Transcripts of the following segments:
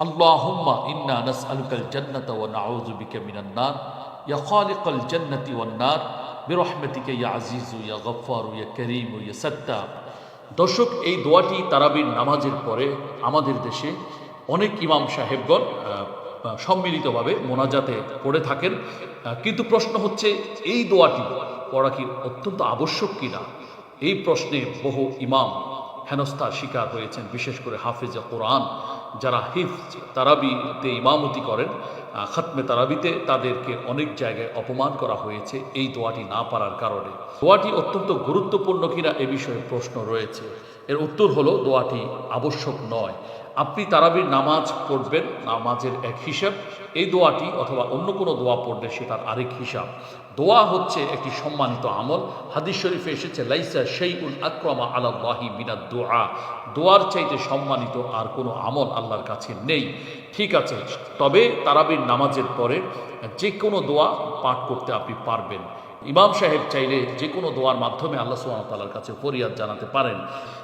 ওয়া ইয়া দর্শক, এই দোয়াটি তারাবির নামাজের পরে আমাদের দেশে অনেক ইমাম সাহেবগণ সম্মিলিতভাবে মোনাজাতে পড়ে থাকেন। কিন্তু প্রশ্ন হচ্ছে, এই দোয়াটি পড়া কি অত্যন্ত আবশ্যক কিনা? এই প্রশ্নে বহু ইমাম হেনস্থার শিকার হয়েছেন, বিশেষ করে হাফেজা কোরআন। যারা হিফজ তারাবিতে ইমামতি করেন খাতমে তারাবিতে তাদেরকে অনেক জায়গায় অপমান করা হয়েছে এই দোয়াটি না পারার কারণে। দোয়াটি অত্যন্ত গুরুত্বপূর্ণ কিনা এ বিষয়ে প্রশ্ন রয়েছে। এর উত্তর হলো, দোয়াটি আবশ্যক নয়। আপনি তারাবির নামাজ পড়বেন, নামাজের এক হিসাব। এই দোয়াটি অথবা অন্য কোনো দোয়া পড়লে সেটার আরেক হিসাব। দোয়া হচ্ছে একটি সম্মানিত আমল। হাদিস শরীফে এসেছে, লাইসা সেই উল আক্রমা আলাল্লাহি মিনাদ দোয়া। দোয়ার চাইতে সম্মানিত আর কোনো আমল আল্লাহর কাছে নেই। ঠিক আছে, তবে তারাবির নামাজের পরে যে কোনো দোয়া পাঠ করতে আপনি পারবেন। ইমাম সাহেব চাইলে যে কোনো দোয়ার মাধ্যমে আল্লাহ সুহামতাল্লার কাছে ফরিয়াদ জানাতে পারেন।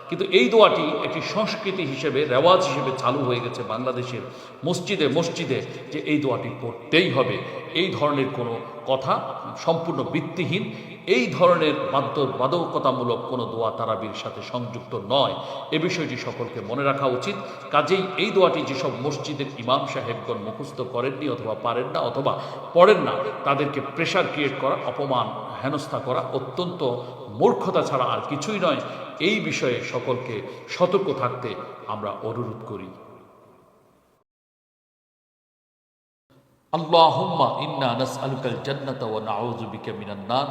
কিন্তু এই দোয়াটি একটি সংস্কৃতি হিসেবে, রেওয়াজ হিসেবে চালু হয়ে গেছে বাংলাদেশের মসজিদে মসজিদে যে এই দোয়াটি পড়তেই হবে। এই ধরনের কোনো কথা সম্পূর্ণ ভিত্তিহীন, এই ধরনের বাধ্য বাধকতামূলক কোনো দোয়া তারাবির সাথে সংযুক্ত নয়। এ বিষয়টি সকলকে মনে রাখা উচিত। কাজেই এই দোয়াটি যেসব মসজিদের ইমাম সাহেবগণ মুখস্থ করেননি অথবা পারেন না অথবা পড়েন না, তাদেরকে প্রেশার ক্রিয়েট করা, অপমান হেনস্থা করা অত্যন্ত মূর্খতা ছাড়া আর কিছুই নয়। এই বিষয়ে সকলকে সতর্ক থাকতে আমরা অনুরোধ করি। আল্লাহুম্মা ইন্না নাসআলুকাল জান্নাতা ওয়া নাউযু বিকা মিনান নার।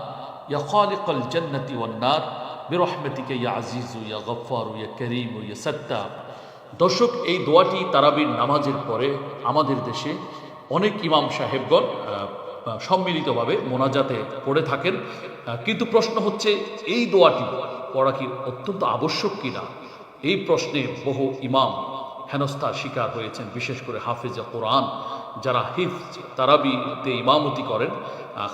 ইয়া খালিকাল জান্নাতি ওয়ান নার। বিরহমাতিকা ইয়া আজিজু, ইয়া গফফারু, ইয়া কারীমু, ইয়া সাত্তাব দর্শক, এই দোয়াটি তারাবির নামাজের পরে আমাদের দেশে অনেক ইমাম সাহেবগণ সম্মিলিতভাবে মোনাজাতে পড়ে থাকেন। কিন্তু প্রশ্ন হচ্ছে, এই দোয়াটি পড়া কি অত্যন্ত আবশ্যক কিনা? এই প্রশ্নে বহু ইমাম হেনস্থার শিকার হয়েছেন, বিশেষ করে হাফেজা কোরআন। যারা হিফ তারাবিতে ইমামতি করেন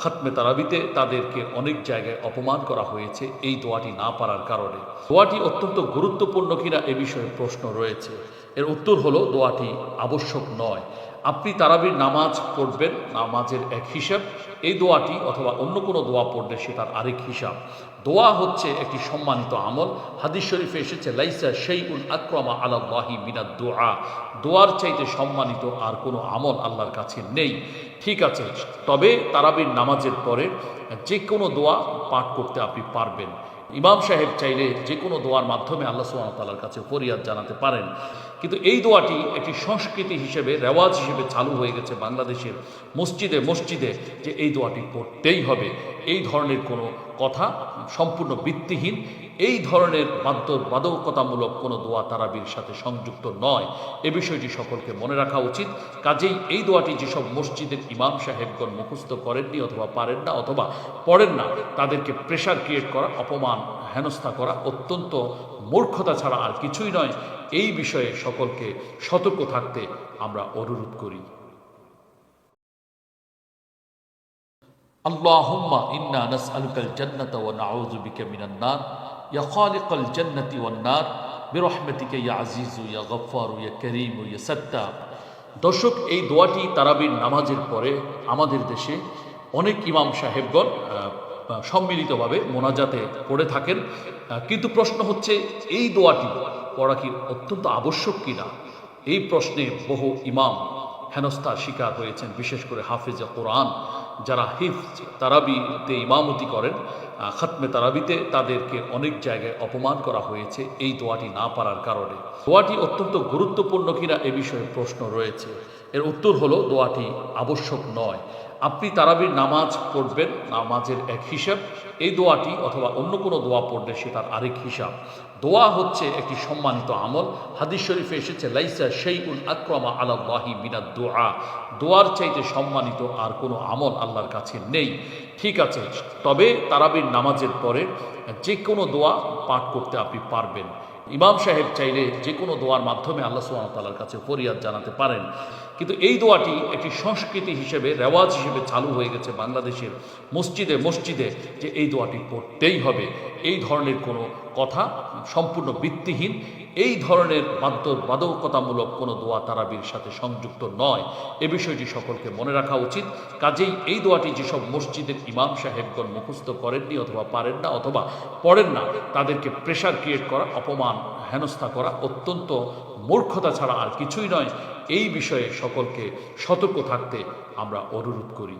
খাতমে তারাবিতে তাদেরকে অনেক জায়গায় অপমান করা হয়েছে এই দোয়াটি না পারার কারণে। দোয়াটি অত্যন্ত গুরুত্বপূর্ণ কিনা এ বিষয়ে প্রশ্ন রয়েছে। এর উত্তর হলো, দোয়াটি আবশ্যক নয়। আপনি তারাবির নামাজ পড়বেন, নামাজের এক হিসাব। এই দোয়াটি অথবা অন্য কোনো দোয়া পড়লে সেটার আরেক হিসাব। দোয়া হচ্ছে একটি সম্মানিত আমল। হাদিস শরীফে এসেছে, লাইসা সেই উল আক্রমা আলাল্লাহি মিনাদ দোয়া। দোয়ার চাইতে সম্মানিত আর কোনো আমল আল্লাহর কাছে নেই। ঠিক আছে, তবে তারাবির নামাজের পরে যে কোনো দোয়া পাঠ করতে আপনি পারবেন। ইমাম সাহেব চাইলে যে কোনো দোয়ার মাধ্যমে আল্লাহ সুবাহতাল্লার কাছে ফরিয়াদ জানাতে পারেন। কিন্তু এই দোয়াটি একটি সংস্কৃতি হিসেবে, রেওয়াজ হিসেবে চালু হয়ে গেছে বাংলাদেশের মসজিদে মসজিদে যে এই দোয়াটি পড়তেই হবে। এই ধরনের কোনো কথা সম্পূর্ণ ভিত্তিহীন, এই ধরনের বাধকতামূলক কোনো দোয়া তারাবির সাথে সংযুক্ত নয়। এ বিষয়টি সকলকে মনে রাখা উচিত। কাজেই এই দোয়াটি যেসব মসজিদের ইমাম সাহেবগণ মুখস্থ করেননি অথবা পারেন না অথবা পড়েন না, তাদেরকে প্রেশার ক্রিয়েট করা, অপমান হেনস্থা করা অত্যন্ত মূর্খতা ছাড়া আর কিছুই নয়। এই বিষয়ে সকলকে সতর্ক থাকতে আমরা অনুরোধ করি اللهم إنا نسألك الجنة ونعوذ بك من النار يا خالق الجنة والنار برحمتك يا عزيز يا غفار يا كريم يا ستار দর্শক এই দোয়াটি তারাবির নামাজের পরে আমাদের দেশে অনেক ইমাম সাহেবগণ আহ, সম্মিলিতভাবে মোনাজাতে পড়ে থাকেন আহ, কিন্তু প্রশ্ন হচ্ছে এই দোয়াটি পড়া কি অত্যন্ত আবশ্যক কিনা? এই প্রশ্নে বহু ইমাম হেনস্থার শিকার হয়েছেন, বিশেষ করে হাফিজা কোরআন যারা হিফ তারাবিতে ইমামতি করেন খাতমে তারাবিতে তাদেরকে অনেক জায়গায় অপমান করা হয়েছে এই দোয়াটি না পারার কারণে। দোয়াটি অত্যন্ত গুরুত্বপূর্ণ কিনা এ বিষয়ে প্রশ্ন রয়েছে। এর উত্তর হলো দোয়াটি আবশ্যক নয়। আপনি তারাবির নামাজ পড়বেন, নামাজের এক হিসাব। এই দোয়াটি অথবা অন্য কোনো দোয়া পড়লে সেটার আরেক হিসাব। দোয়া হচ্ছে একটি সম্মানিত আমল। হাদিস শরীফে এসেছে, লাইসা সেই উল আক্রমা আলাল্লাহি মিনাদ দোয়া। দোয়ার চাইতে সম্মানিত আর কোনো আমল আল্লাহর কাছে নেই। ঠিক আছে, তবে তারাবির নামাজের পরে যে কোনো দোয়া পাঠ করতে আপনি পারবেন। ইমাম সাহেব চাইলে যে কোনো দোয়ার মাধ্যমে আল্লাহ সুবাহতাল্লার কাছে ফরিয়াদ জানাতে পারেন। কিন্তু এই দোয়াটি একটি সংস্কৃতি হিসেবে, রেওয়াজ হিসেবে চালু হয়ে গেছে বাংলাদেশের মসজিদে মসজিদে যে এই দোয়াটি পড়তেই হবে। এই ধরনের কোনো কথা সম্পূর্ণ ভিত্তিহীন, এই ধরনের বাদ্য বাদকতামূলক কোনো দোয়া তারাবির সাথে সংযুক্ত নয়। এ বিষয়টি সকলকে মনে রাখা উচিত। কাজেই এই দোয়াটি যেসব মসজিদের ইমাম সাহেবগণ মুখস্থ করেননি অথবা পারেন না অথবা পড়েন না, তাদেরকে প্রেশার ক্রিয়েট করা, অপমান হেনস্থা করা অত্যন্ত মূর্খতা ছাড়া আর কিছুই নয়। এই বিষয়ে সকলকে সতর্ক থাকতে আমরা অনুরোধ করি।